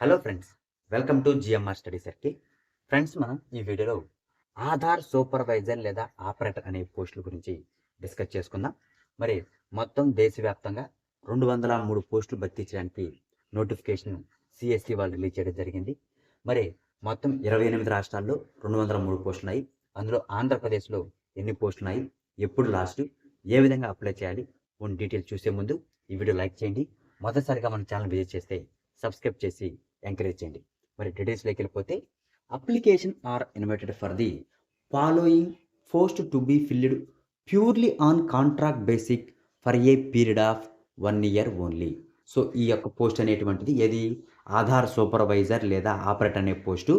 Hello friends welcome to GMR study circle friends మనం ఈ వీడియోలో ఆధార్ సూపర్వైజర్ లేదా ఆపరేటర్ అనే పోస్టుల గురించి డిస్కస్ చేసుకుందాం. మరి మొత్తం దేశవ్యాప్తంగా రెండు వందల మూడు పోస్టులు భర్తీ చేయడానికి నోటిఫికేషన్ సిఎస్సి వాళ్ళు రిలీజ్ చేయడం జరిగింది. మరి మొత్తం ఇరవై ఎనిమిది రాష్ట్రాల్లో రెండు వందల మూడు పోస్టులు ఉన్నాయి అందులో ఆంధ్రప్రదేశ్లో ఎన్ని పోస్టులు ఉన్నాయి ఎప్పుడు లాస్ట్? ఏ విధంగా అప్లై చేయాలి? ఓన్ డీటెయిల్స్ చూసే ముందు ఈ వీడియో లైక్ చేయండి. మొదటిసారిగా మన ఛానల్ విజిట్ చేస్తే సబ్స్క్రైబ్ చేసి ఎంకరేజ్ చేయండి. మరి డీటెయిల్స్లోకి వెళ్ళిపోతే application are invited for the following post to be filled purely on contract basis for a period of one year only so ఈ యొక్క పోస్ట్ అనేటువంటిది ఏది? ఆధార్ సూపర్వైజర్ లేదా ఆపరేటర్ అనే పోస్టు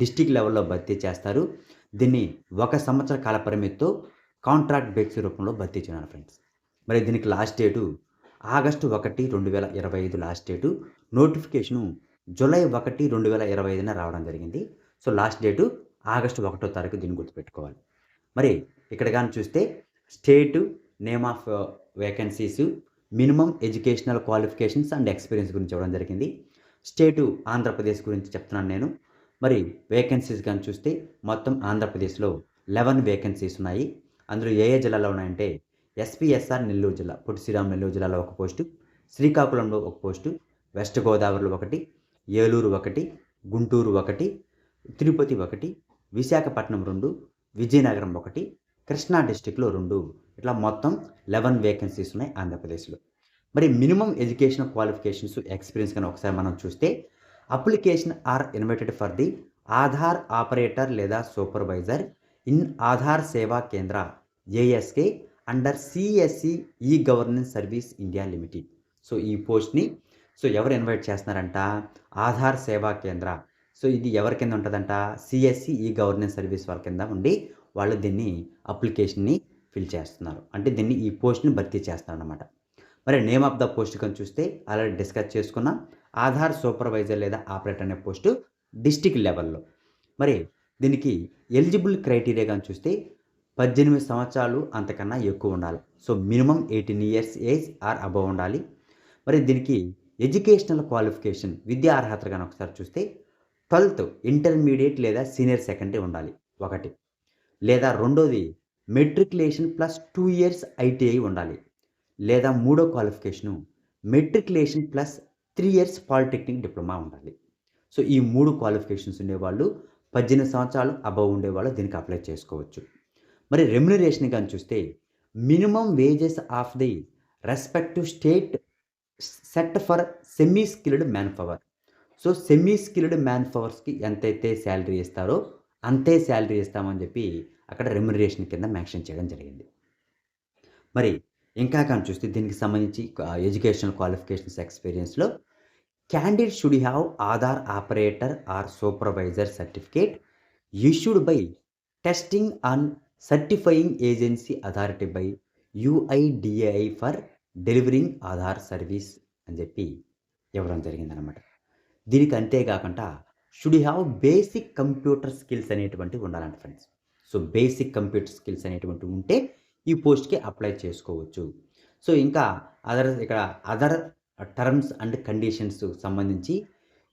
డిస్టిక్ లెవెల్లో భర్తీ చేస్తారు. దీన్ని ఒక సంవత్సర కాల పరిమితితో కాంట్రాక్ట్ బేసిక్ రూపంలో భర్తీ చేయను ఫ్రెండ్స్ మరి దీనికి లాస్ట్ డేటు ఆగస్టు ఒకటి రెండు వేల ఇరవై ఐదు లాస్ట్ డేటు నోటిఫికేషను జూలై ఒకటి రెండు వేల ఇరవై ఐదున రావడం జరిగింది. సో లాస్ట్ డేటు ఆగస్టు ఒకటో తారీఖు దీన్ని గుర్తుపెట్టుకోవాలి. మరి ఇక్కడ కానీ చూస్తే state name of vacancies minimum educational qualifications and experience గురించి ఇవ్వడం జరిగింది. స్టేటు ఆంధ్రప్రదేశ్ గురించి చెప్తున్నాను నేను. మరి వేకెన్సీస్ కానీ చూస్తే మొత్తం ఆంధ్రప్రదేశ్లో లెవెన్ వేకెన్సీస్ ఉన్నాయి. అందులో ఏ ఏ జిల్లాలో ఉన్నాయంటే ఎస్పీఎస్ఆర్ నెల్లూరు జిల్లా పొట్టి శ్రీరామ్ నెల్లూరు జిల్లాలో ఒక పోస్టు శ్రీకాకుళంలో ఒక పోస్టు వెస్ట్ గోదావరిలో ఒకటి ఏలూరు ఒకటి గుంటూరు ఒకటి తిరుపతి ఒకటి విశాఖపట్నం రెండు విజయనగరం ఒకటి కృష్ణా డిస్టిక్లో రెండు. ఇట్లా మొత్తం లెవెన్ వేకెన్సీస్ ఉన్నాయి ఆంధ్రప్రదేశ్లో. మరి మినిమం ఎడ్యుకేషన్ క్వాలిఫికేషన్స్ ఎక్స్పీరియన్స్ కానీ ఒకసారి మనం చూస్తే application are invited for the Aadhaar operator లేదా supervisor in Aadhaar Seva Kendra ASK under CSC e governance service India limited so ఈ పోస్ట్ని సో ఎవరు ఇన్వైట్ చేస్తున్నారంట? ఆధార్ సేవా కేంద్ర. సో ఇది ఎవరి కింద ఉంటుందంట? సిఎస్సి ఈ గవర్నెన్స్ సర్వీస్ వాళ్ళ కింద ఉండి వాళ్ళు దీన్ని అప్లికేషన్ని ఫిల్ చేస్తున్నారు. అంటే దీన్ని ఈ పోస్ట్ని భర్తీ చేస్తారన్నమాట మరి నేమ్ ఆఫ్ ద పోస్ట్ కానీ చూస్తే ఆల్రెడీ డిస్కస్ చేసుకున్నాం. ఆధార్ సూపర్వైజర్ లేదా ఆపరేటర్ అనే పోస్టు డిస్టిక్ లెవెల్లో. మరి దీనికి ఎలిజిబుల్ క్రైటీరియా కానీ చూస్తే పద్దెనిమిది సంవత్సరాలు అంతకన్నా ఎక్కువ ఉండాలి. So minimum eighteen years age or above ఉండాలి. మరి దీనికి ఎడ్యుకేషనల్ క్వాలిఫికేషన్ విద్యా అర్హత కానీ ఒకసారి చూస్తే ట్వెల్త్ ఇంటర్మీడియట్ లేదా సీనియర్ సెకండరీ ఉండాలి. ఒకటి. లేదా రెండోది matriculation plus two years ITI ఉండాలి. లేదా మూడో qualification matriculation plus three years polytechnic diploma ఉండాలి. సో ఈ మూడు క్వాలిఫికేషన్స్ ఉండేవాళ్ళు పద్దెనిమిది సంవత్సరాలు అబవ్ ఉండేవాళ్ళు దీనికి అప్లై చేసుకోవచ్చు. మరి రెమ్యునరేషన్ కానీ చూస్తే minimum wages of the respective state set for semi skilled man power so semi skilled man పవర్స్కి ఎంతైతే శాలరీ ఇస్తారో అంతే శాలరీ ఇస్తామని చెప్పి అక్కడ రెమ్యునరేషన్ కింద మెన్షన్ చేయడం జరిగింది. మరి ఇంకా కానీ చూస్తే దీనికి సంబంధించి educational qualifications ఎక్స్పీరియన్స్లో candidate should have Aadhaar operator or supervisor certificate issued by testing on certifying agency authority by UIDAI for delivering Aadhaar service అని చెప్పి ఇవ్వడం జరిగిందనమాట దీనికి అంతేకాకుండా should have basic computer skills అనేటువంటివి ఉండాలంట friends so basic computer skills అనేటువంటివి ఉంటే ఈ పోస్ట్కి అప్లై చేసుకోవచ్చు. సో ఇంకా అదర్ ఇక్కడ అదర్ టర్మ్స్ అండ్ కండిషన్స్ సంబంధించి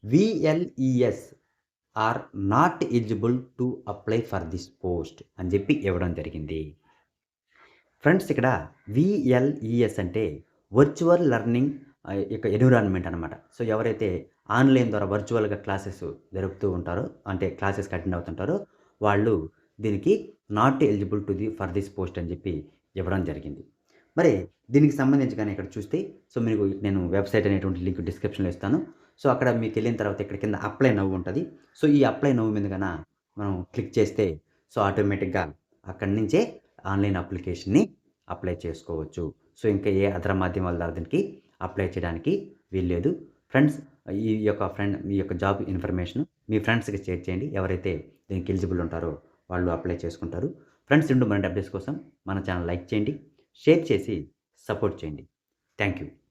VLEs are not eligible to apply for this post అని చెప్పి ఇవ్వడం జరిగింది. ఫ్రెండ్స్ ఇక్కడ విఎల్ఈఎస్ అంటే వర్చువల్ లెర్నింగ్ యొక్క ఎన్విరాన్మెంట్ అనమాట సో ఎవరైతే ఆన్లైన్ ద్వారా వర్చువల్గా క్లాసెస్ జరుపుతూ ఉంటారో అంటే క్లాసెస్కి అటెండ్ అవుతుంటారో వాళ్ళు దీనికి not eligible to the for this post అని చెప్పి ఇవ్వడం జరిగింది. మరి దీనికి సంబంధించి కానీ ఇక్కడ చూస్తే సో మీకు నేను వెబ్సైట్ అనేటువంటి లింక్ డిస్క్రిప్షన్లో ఇస్తాను. సో అక్కడ మీకు వెళ్ళిన తర్వాత ఇక్కడ కింద అప్లై నవ్వు ఉంటుంది. సో ఈ అప్లై నవ్వు మీద కన్నా మనం క్లిక్ చేస్తే సో ఆటోమేటిక్గా అక్కడి నుంచే ఆన్లైన్ అప్లికేషన్ని అప్లై చేసుకోవచ్చు. సో ఇంకా ఏ అదర మాధ్యమాల ద్వారా దీనికి అప్లై చేయడానికి వీల్లేదు. ఫ్రెండ్స్ ఈ యొక్క ఫ్రెండ్ మీ యొక్క జాబ్ ఇన్ఫర్మేషన్ మీ ఫ్రెండ్స్కి షేర్ చేయండి. ఎవరైతే దీనికి ఎలిజిబుల్ ఉంటారో వాళ్ళు అప్లై చేసుకుంటారు. ఫ్రెండ్స్ రెండు మరిన్ని అప్డేట్స్ కోసం మన ఛానల్ లైక్ చేయండి షేర్ చేసి సపోర్ట్ చేయండి. Thank you